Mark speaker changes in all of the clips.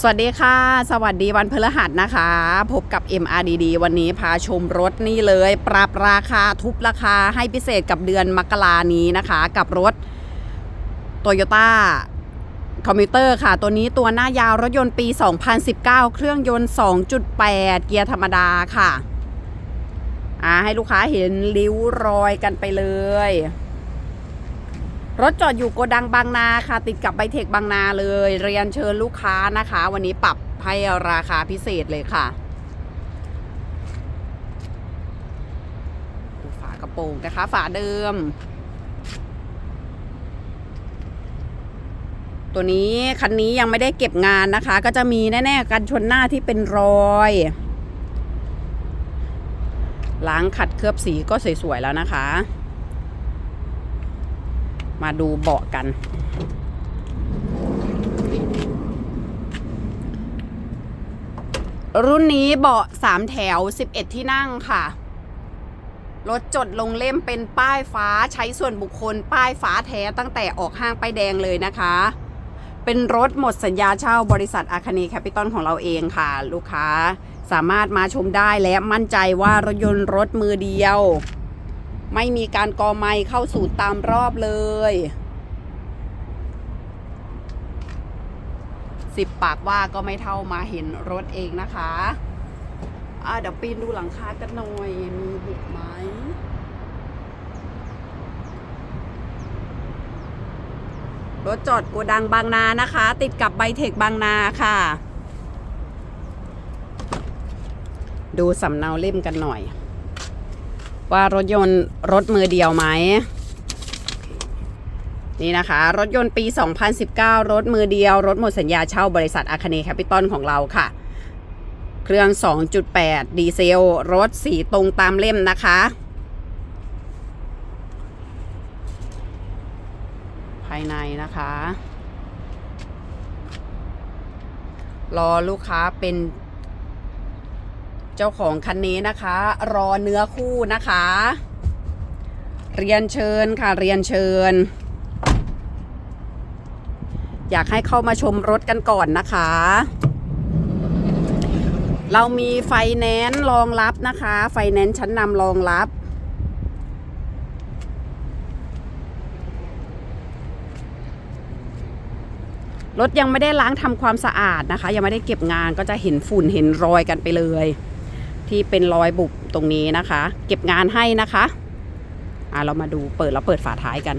Speaker 1: สวัสดีค่ะ สวัสดีวันพฤหัสนะคะ พบกับ MRDD วันนี้พาชมรถนี่เลย ปรับราคาทุบราคาให้พิเศษกับเดือนมกรานี้นะคะ กับรถ Toyota คอมพิวเตอร์ค่ะ ตัวนี้ตัวหน้ายาวรถยนต์ปี 2019 เครื่องยนต์ 2.8 เกียร์ธรรมดาค่ะ อ่าให้ลูกค้าเห็นริ้วรอยกันไปเลย รถจอดอยู่โกดังบางนาค่ะ ติดกับไบเทคบางนาเลย เรียนเชิญลูกค้านะคะ วันนี้ปรับให้ราคาพิเศษเลยค่ะฝากระโปรงนะคะ ฝาเดิม ตัวนี้คันนี้ยังไม่ได้เก็บงานนะคะ ก็จะมีแน่ๆกันชนหน้าที่เป็นรอยล้างขัดเคลือบสีก็สวยๆแล้วนะคะ มาดูเบาะกัน รุ่นนี้เบาะสามแถว 11 ที่นั่งค่ะ รถจดลงเล่มเป็นป้ายฟ้าใช้ส่วนบุคคลป้ายฟ้าแท้ตั้งแต่ออกห้างป้ายแดงเลยนะคะ เป็นรถหมดสัญญาเช่าบริษัทอาคานีแคปิตอลของเราเองค่ะ ลูกค้าสามารถมาชมได้และมั่นใจว่ารถยนต์รถมือเดียว ไม่มีการกอไม้เข้าสู่ตามรอบเลยสิบปากว่าก็ไม่เท่ามาเห็นรถเองนะคะอ่าเดี๋ยวปีนดูหลังคากันหน่อย มีบุกไหมรถจอดโกดังบางนานะคะ ติดกับไบเทคบางนาค่ะ ดูสำเนาเล่มกันหน่อย ว่ารถยนต์รถมือเดียวไหมนี่นะคะ รถยนต์ปี 2019 รถมือเดียว รถหมดสัญญาเช่าบริษัทอาคเนแคปิตอลของเราค่ะ เครื่อง 2.8 ดีเซล รถสีตรงตามเล่มนะคะ ภายในนะคะ รอลูกค้าเป็น เจ้าของคันนี้นะคะ รอเนื้อคู่นะคะ เรียนเชิญค่ะเรียนเชิญ อยากให้เข้ามาชมรถกันก่อนนะคะ เรามีไฟแนนซ์รองรับนะคะ ไฟแนนซ์ชั้นนำรองรับรถยังไม่ได้ล้างทำความสะอาดนะคะ ยังไม่ได้เก็บงานก็จะเห็นฝุ่นเห็นรอยกันไปเลย ที่เป็นรอยบุบตรงนี้นะคะ เก็บงานให้นะคะอะเรามาดูเปิดแล้วเปิดฝาท้ายกัน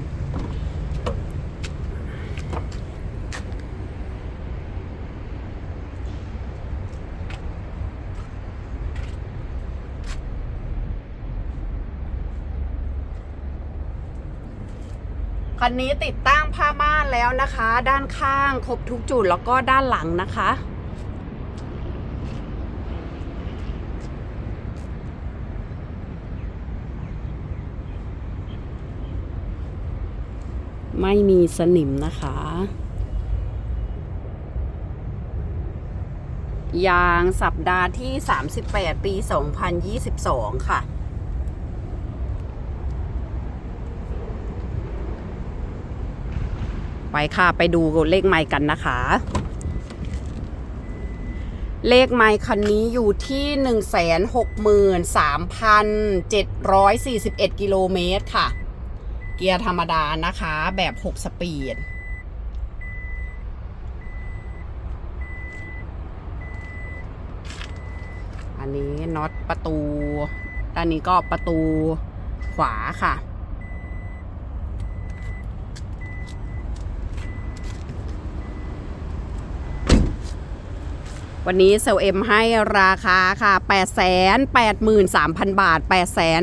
Speaker 1: คันนี้ติดตั้งผ้าม่านแล้วนะคะ ด้านข้างครบทุกจุดแล้วก็ด้านหลังนะคะ ไม่มีสนิมนะคะ ยางสัปดาห์ที่ 38 ปี 2022 ค่ะ ไปค่ะ ไปดูเลขไมค์กันนะคะ เลขไมค์คันนี้อยู่ที่ 163,741 กิโลเมตรค่ะ เกียร์ธรรมดานะคะ แบบ 6 สปีด อันนี้น็อตประตู ด้านนี้ก็ประตูขวาค่ะ วันนี้เซลเอ็มให้ราคาค่ะ 8 8 3 0 0 0 บาท 8 8 3 0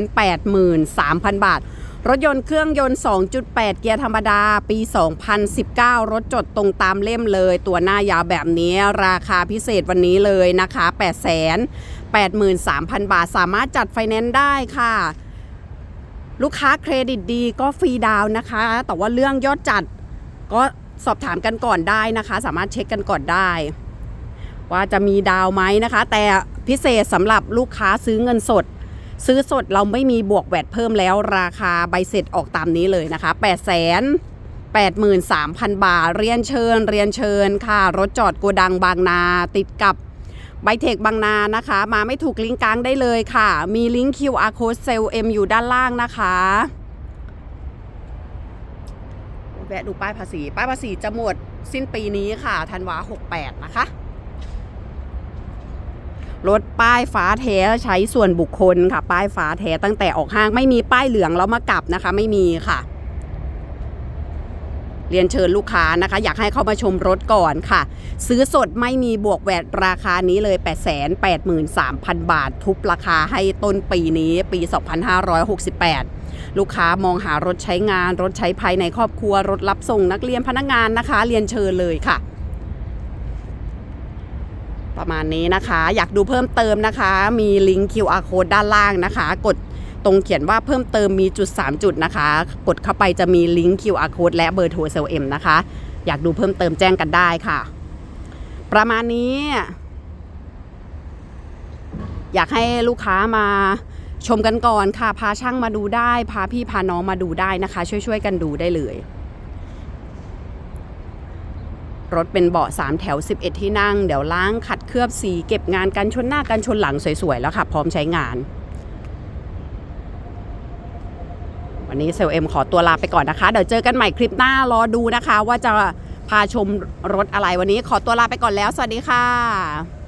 Speaker 1: 0 0 บาท รถยนต์เครื่องยนต์ 2.8 เกียร์ธรรมดา ปี 2019 รถจดตรงตามเล่มเลย ตัวหน้ายาวแบบนี้ราคาพิเศษวันนี้เลยนะคะ 8 8 3 0 0 0 บาท สามารถจัดไฟแนนซ์ได้ค่ะ ลูกค้าเครดิตดีก็ฟรีดาวน์นะคะ แต่ว่าเรื่องยอดจัดก็สอบถามกันก่อนได้นะคะ สามารถเช็คกันก่อนได้ ว่าจะมีดาวไหมนะคะ แต่พิเศษสำหรับลูกค้าซื้อเงินสด ซื้อสดเราไม่มีบวกแวดเพิ่มแล้วราคาใบเสร็จออกตามนี้เลยนะคะ8 8 3 0 0 83,000 บาท เรียนเชิญ เรียนเชิญค่ะ รถจอดโกดังบางนา ติดกับไบเทคบางนานะคะ มาไม่ถูกลิงก์กลางได้เลยค่ะ มีลิงก์ QR code เซล M อยู่ด้านล่างนะคะแวะดูป้ายภาษี ป้ายภาษีจะหมดสิ้นปีนี้ค่ะ ธันวา 68 นะคะ รถป้ายฟ้าแท้ใช้ส่วนบุคคลค่ะ ป้ายฟ้าแท้ตั้งแต่ออกห้างไม่มีป้ายเหลืองแล้วมากลับนะคะ ไม่มีค่ะ เรียนเชิญลูกค้านะคะ อยากให้เข้ามาชมรถก่อนค่ะ ซื้อสดไม่มีบวกแวดราคานี้เลย 8 8 3 0 0 0 บาท ทุบราคาให้ต้นปีนี้ปี 2568ลูกค้ามองหารถใช้งาน รถใช้ภายในครอบครัว รถรับส่งนักเรียนพนักงานนะคะ เรียนเชิญเลยค่ะ ประมาณนี้นะคะ อยากดูเพิ่มเติมนะคะ มีลิงก์ QR code ด้านล่างนะคะ กดตรงเขียนว่าเพิ่มเติมมีจุด 3 จุดนะคะ กดเข้าไปจะมีลิงก์ QR code และเบอร์โทรเซลเอ็มนะคะ อยากดูเพิ่มเติมแจ้งกันได้ค่ะ ประมาณนี้ อยากให้ลูกค้ามาชมกันก่อนค่ะ พาช่างมาดูได้ พาพี่พาน้องมาดูได้นะคะ ช่วยๆกันดูได้เลย รถเป็นเบาะ3แถว 11 ที่นั่ง เดี๋ยวล้างขัดเคลือบสี เก็บงานกันชนหน้ากันชนหลังสวยๆ แล้วค่ะ พร้อมใช้งาน วันนี้เซลเอ็มขอตัวลาไปก่อนนะคะ เดี๋ยวเจอกันใหม่คลิปหน้ารอดูนะคะ ว่าจะพาชมรถอะไรวันนี้ขอตัวลาไปก่อนแล้ว สวัสดีค่ะ